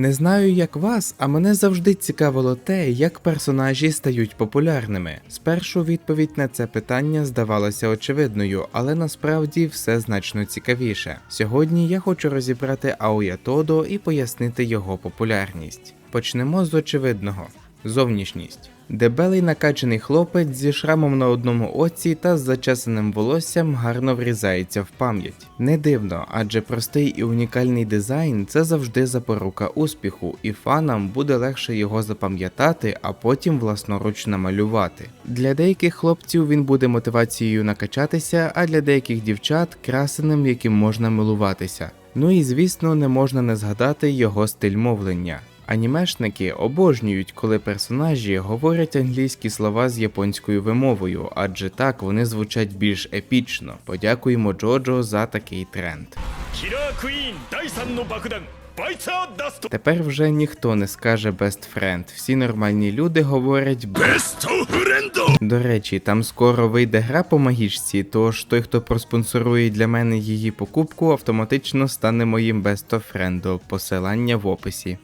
Не знаю, як вас, а мене завжди цікавило те, як персонажі стають популярними. Спершу відповідь на це питання здавалася очевидною, але насправді все значно цікавіше. Сьогодні я хочу розібрати Аоя Тодо і пояснити його популярність. Почнемо з очевидного: зовнішність. Дебелий накачаний хлопець зі шрамом на одному оці та з зачесаним волоссям гарно врізається в пам'ять. Не дивно, адже простий і унікальний дизайн це завжди запорука успіху, і фанам буде легше його запам'ятати, а потім власноруч намалювати. Для деяких хлопців він буде мотивацією накачатися, а для деяких дівчат красеним, яким можна милуватися. Ну і звісно, не можна не згадати його стиль мовлення. Анімешники обожнюють, коли персонажі говорять англійські слова з японською вимовою, адже так вони звучать більш епічно. Подякуємо Джоджо за такий тренд. Тепер вже ніхто не скаже best friend. Всі нормальні люди говорять best friend. До речі, там скоро вийде гра по магічці, тож той, хто проспонсорує для мене її покупку, автоматично стане моїм best friend. Посилання в описі.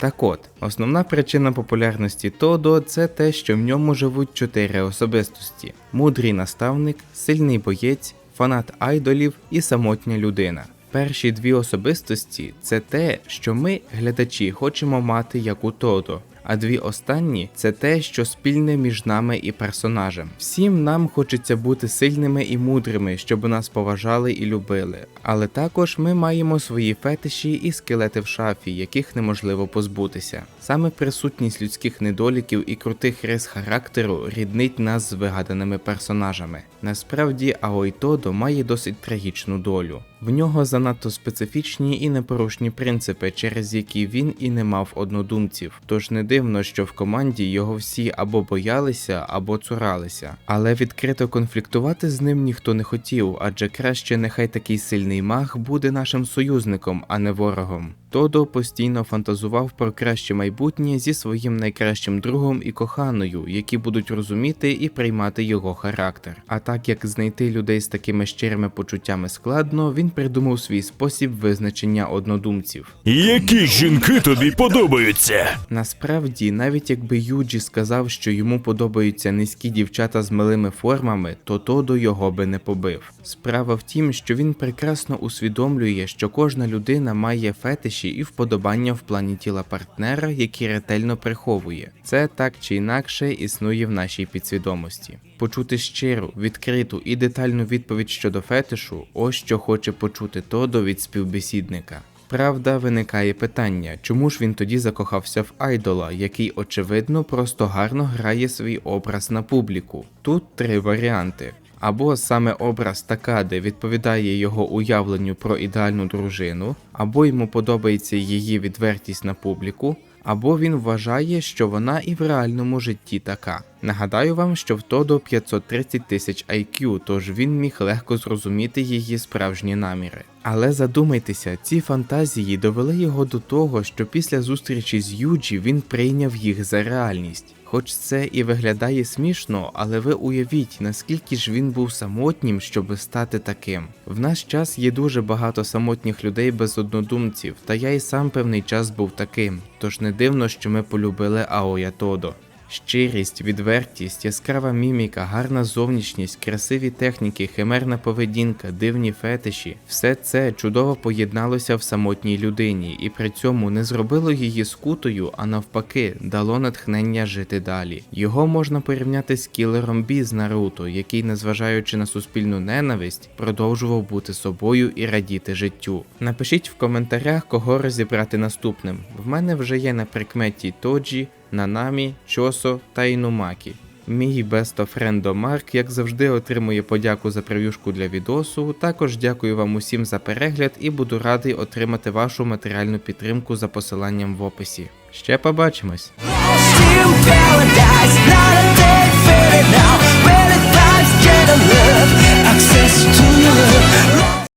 Так от, основна причина популярності Тодо це те, що в ньому живуть чотири особистості: мудрий наставник, сильний боєць, фанат айдолів і самотня людина. Перші дві особистості це те, що ми, глядачі, хочемо мати як у Тодо. А дві останні це те, що спільне між нами і персонажем. Всім нам хочеться бути сильними і мудрими, щоб нас поважали і любили. Але також ми маємо свої фетиші і скелети в шафі, яких неможливо позбутися. Саме присутність людських недоліків і крутих рис характеру ріднить нас з вигаданими персонажами. Насправді, Аой Тодо має досить трагічну долю. В нього занадто специфічні і непорушні принципи, через які він і не мав однодумців. Тож не дивно, що в команді його всі або боялися, або цуралися. Але відкрито конфліктувати з ним ніхто не хотів, адже краще нехай такий сильний маг буде нашим союзником, а не ворогом. Тодо постійно фантазував про краще майбутнє зі своїм найкращим другом і коханою, які будуть розуміти і приймати його характер. А так як знайти людей з такими щирими почуттями складно, він придумав свій спосіб визначення однодумців. Які жінки тобі подобаються? Насправді, навіть якби Юджі сказав, що йому подобаються низькі дівчата з милими формами, то Тодо його би не побив. Справа в тім, що він прекрасно усвідомлює, що кожна людина має фетиші і вподобання в плані тіла партнера, які ретельно приховує. Це так чи інакше існує в нашій підсвідомості. Почути щиру, відкриту і детальну відповідь щодо фетишу, ось що хоче почути Тодо від співбесідника. Правда, виникає питання, чому ж він тоді закохався в айдола, який очевидно просто гарно грає свій образ на публіку. Тут три варіанти. Або саме образ Такади відповідає його уявленню про ідеальну дружину, або йому подобається її відвертість на публіку, або він вважає, що вона і в реальному житті така. Нагадаю вам, що в Тодо 530 тисяч IQ, тож він міг легко зрозуміти її справжні наміри. Але задумайтеся, ці фантазії довели його до того, що після зустрічі з Юджі він прийняв їх за реальність. Хоч це і виглядає смішно, але ви уявіть, наскільки ж він був самотнім, щоб стати таким. В наш час є дуже багато самотніх людей без однодумців, та я й сам певний час був таким. Тож не дивно, що ми полюбили Аоя Тодо. Щирість, відвертість, яскрава міміка, гарна зовнішність, красиві техніки, химерна поведінка, дивні фетиші все це чудово поєдналося в самотній людині і при цьому не зробило її скутою, а навпаки, дало натхнення жити далі. Його можна порівняти з кілером Бі з Наруто, який, незважаючи на суспільну ненависть, продовжував бути собою і радіти життю. Напишіть в коментарях, кого розібрати наступним. В мене вже є на прикметі Тоджі. Нанамі, Чосо та Інумакі. Мій бестофрендо Марк, як завжди, отримує подяку за прев'юшку для відосу. Також дякую вам усім за перегляд і буду радий отримати вашу матеріальну підтримку за посиланням в описі. Ще побачимось!